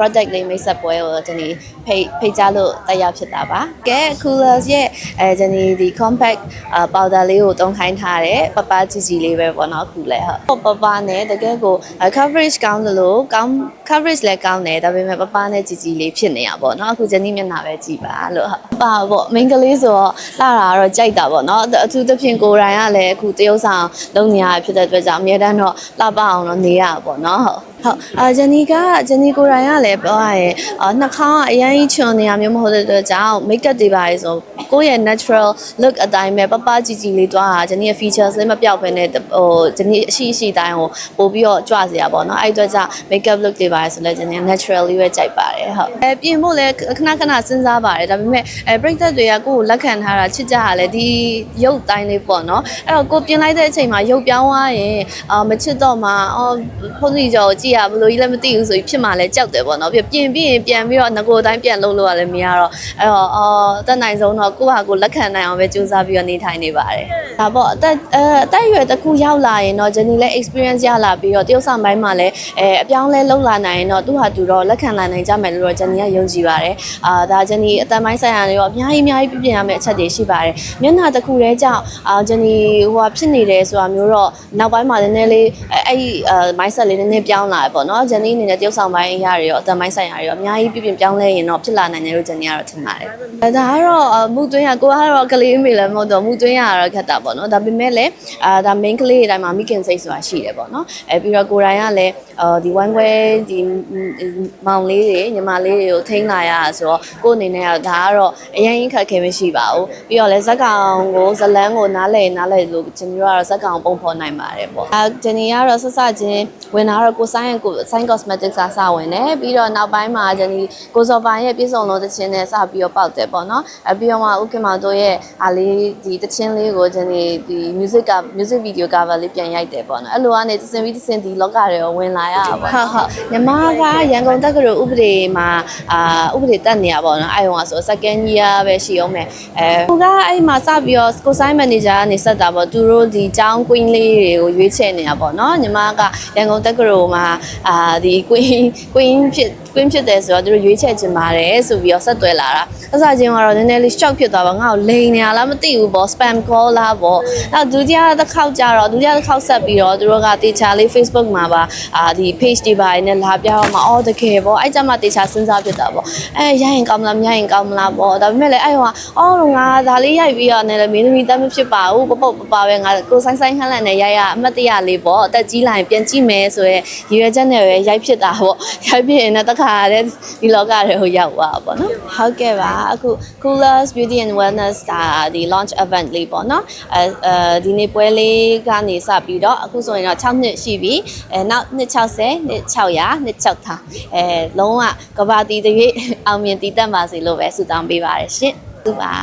Product လေးမိတ်ဆက်ပွဲကိုဒီနေ့ဖိတ်ဖိတ်ကြားလို့တက်ရောက်ဖြစ်တာပါကဲ coolers ရဲ့အဲဒီနေ့ဒီ compact powder လေးကိုတုံးခိုင်းထားတယ်ပပကြီးကြီးလေးပဲပေါ့နော်အခုလဲဟုတ်ပပနဲ့တကယ်ကို coverage ကောင်းသလိုကောင်း coverage လည်းကောင်းတယ်ဒါပေမဲ့ပပနဲ့ကြီးကြီးလေးဖြစ်နေတာပေါ့နော်အခုဂျန်နီမျက်နှာပဲကြည့်ပါလို့ဟုတ်ပါပေါ့ main ကလေးဆိုတော့လာတာကတော့ကြိုက်တာပေါ့နော်အထူးသဖြင့်ကိုယ်တိုင်ကလည်းအခုတရုပ်ဆောင်လုပ်နေရဖြစ်တဲ့အတွက်ကြောင့်အများတန်းတော့လှပအောင်တော့နေရပါပေါ့နော်ဟုတ် ဟုတ်အာဂျန်နီကဂျန်နီကိုယ်တိုင်ကလည်းပြောရရင်အာနှာခေါင်းကအရင်ကြီးချွန်နေရမျိုးမဟုတ်တဲ့အတွက်ကြောင့် makeup တွေပါလေဆိုကိုယ့်ရဲ့ natural look အတိုင်းပဲပပကြီးကြီးလေးတွားတာဂျန်နီရဲ့ features လေးမပြောက်ဘဲနဲ့ဟိုဂျန်နီအရှိအရှိတိုင်းကိုပို့ပြီးတော့ကြွစရာပေါ့နော်အဲ့အတွက်ကြောင့် makeup look တွေပါလေဆိုလဲဂျန်နီ natural လေးပဲကြိုက်ပါတယ်ဟုတ်အဲပြင်ဖို့လဲခဏခဏစဉ်းစားပါတယ်ဒါပေမဲ့အဲ break တွေကကိုယ့်ကိုလက်ခံထားတာချစ်ကြရလဲဒီရုပ်တိုင်းလေးပေါ့နော်အဲ့တော့ကိုပြင်လိုက်တဲ့အချိန်မှာရုပ်ပြောင်းသွားရင်အာမချစ်တော့မှအော်ဖုန်းကြီးကျော်ကိုကြည့်ရဘလို့ကြီးလည်းမသိဘူးဆိုပြီးဖြစ်မှလဲကြောက်တယ်ပေါ့နော်ပြင်ပြင်ပြီးရင်ပြန်ပြီးတော့ငကိုအတိုင်းပြန်လုပ်လို့ရလဲမရတော့အဲ့တော့အော်တက်နိုင်ဆုံးတော့ကိုယ့်ဟာကိုယ်လက်ခံနိုင်အောင်ပဲကြိုးစားပြီးတော့နေထိုင်နေပါတယ်ဒါပေါ့အသက်အဲအသက်အရွယ်တစ်ခုရောက်လာရင်တော့ဂျန်နီလည်း experience ရလာပြီးတော့တရုတ်ဆောင်ပိုင်းမှာလည်းအဲအပြောင်းလဲလုပ်လာနိုင်ရင်တော့သူ့ဟာသူတော့လက်ခံလာနိုင်ကြမယ်လို့တော့ဂျန်နီကယုံကြည်ပါတယ်အာဒါဂျန်နီအသက်ပိုင်းဆိုင်ရာတွေရောအများကြီးအများကြီးပြပြင်ရမယ့်အချက်တွေရှိပါတယ်မျက်နှာတစ်ခုတည်းကြောင့်အာဂျန်နီဟိုဟာဖြစ်နေတယ်ဆိုတာမျိုးတော့နောက်ပိုင်းမှာနည်းနည်းလေးအဲအဲ့ဒီအဲ mindset လေးနည်းနည်းပြောင်းလာတယ်ပေါ့နော်ဂျန်နီအနေနဲ့တရုတ်ဆောင်ပိုင်းအရာတွေရောအသက်ပိုင်းဆိုင်ရာတွေရောအများကြီးပြပြင်ပြောင်းလဲရင်တော့ဖြစ်လာနိုင်တယ်လို့ဂျန်နီကတော့ထင်ပါတယ်အဲဒါကတော့အာမူသွင်းရကိုကတော့ကလေးမေလည်းမဟုတ်တော့မူသွင်းရတော့ခက်တာပေါ့နော်ဒါပေမဲ့လည်းအာဒါ main ကလေးတွေတိုင်းမှာမိခင်စိတ်ဆိုတာရှိတယ်ပေါ့နော်အဲပြီးတော့ကိုယ်တိုင်ကလည်းအာဒီ one way ဒီမောင်လေးတွေညီမလေးတွေကိုထိန်းလာရဆိုတော့ကိုယ်အနေနဲ့ကဒါကတော့အရင်ခက်ခဲမရှိပါဘူးပြီးတော့လည်းဇက်ကောင်ကိုဇလန်းကိုနားလဲနားလဲလို့ဂျန်နီကတော့ဇက်ကောင်ပုံဖော်နိုင်ပါတယ်ပေါ့အဲဂျန်နီကတော့ဆက်စချင်းဝင်လာတော့ကိုဆိုင်ကို sign cosmetics စာစဝင်တယ်ပြီးတော့နောက်ပိုင်းမှာဂျန်နီကိုစော်ပိုင်ရဲ့ပြည့်စုံလို့တခြင်းနဲ့စပြီးတော့ပေါက်တယ်ပေါ့နော်အဲပြီးတော့မှဥက္ကမတို့ရဲ့အားလေးဒီတခြင်းလေးကိုဂျန်နီဒီ music က music video cover လေးပြန်ရိုက်တယ်ပေါ့နော်အဲ့လိုကနေသင်ပြီးသင်ဒီလောကတွေကိုဝင်လာရတာပေါ့ဟုတ်ဟုတ်ညီမကရန်ကုန်တက္ကသိုလ်ဥပဒေမှာအာဥပဒေတက်နေရပေါ့နော်အဲ့ဟိုကဆို second year ပဲရှိအောင်မယ်အဲဟိုကအဲ့မှာစပြီးတော့ကိုဆိုင် manager ကနေဆက်တာပေါ့သူတို့ဒီចောင်း queen လေးတွေကိုရွေးချယ်နေတာပေါ့နော်ညီမကရန်ကုန်တက္ကသိုလ်မှာအာဒီ queen queen ဖြစ် queen ဖြစ်တယ်ဆိုတော့သူတို့ရွေးချယ်ချင်ပါတယ်ဆိုပြီးတော့ဆက်သွယ်လာတာအစချင်းကတော့နည်းနည်းလေး shock ဖြစ်သွားပါငါ့ကိုလိန်နေရလားမသိဘူးပေါ့ spam call လားပေါ့အဲ့ဒုတိယတစ်ခေါက်ကြတော့ဒုတိယတစ်ခေါက်ဆက်ပြီးတော့သူတို့ကတေချာလေး Facebook မှာပါအာဒီ page တွေပါနေလာပြတော့မှအော်တကယ်ပေါ့အဲ့ကြမှာတေချာစဉ်းစားဖြစ်တာပေါ့အဲရရင်ကောင်းမလားမရရင်ကောင်းမလားပေါ့ဒါပေမဲ့လည်းအဲ့ဟိုကအော်ငါဒါလေးရိုက်ပြီးတော့လည်းမင်းသမီးတက်မဖြစ်ပါဘူးပပုတ်ပပပဲငါကိုဆိုင်ဆိုင်ဟန်လန်နဲ့ရိုက်ရအမှတ်တရလေးပေါ့အသက်ကြီးလာရင်ပြန်ကြည့်မယ်ဆိုရဲရည်ရွယ်ချက်နဲ့ပဲရိုက်ဖြစ်တာပေါ့ရိုက်ဖြစ်ရင်လည်းတခါတည်းဒီလောကတွေကိုရောက်သွားပါပေါ့နော်ဟုတ်ကဲ့ပါအခု Coolers Beauty and Wellness ဒါဒီ launch event လေးပေါ့နော်အဲအဲဒီနေ့ပွဲလေးကနေစပြီးတော့အခုဆိုရင်တော့6နှစ်ရှိပြီအဲနောက်နှစ်60နှစ်600နှစ်6ထားအဲလုံးဝကဘာတီတရွေ့အောင်မြင်တည်တက်ပါစေလို့ပဲဆုတောင်းပေးပါတယ်ရှင်သူပါ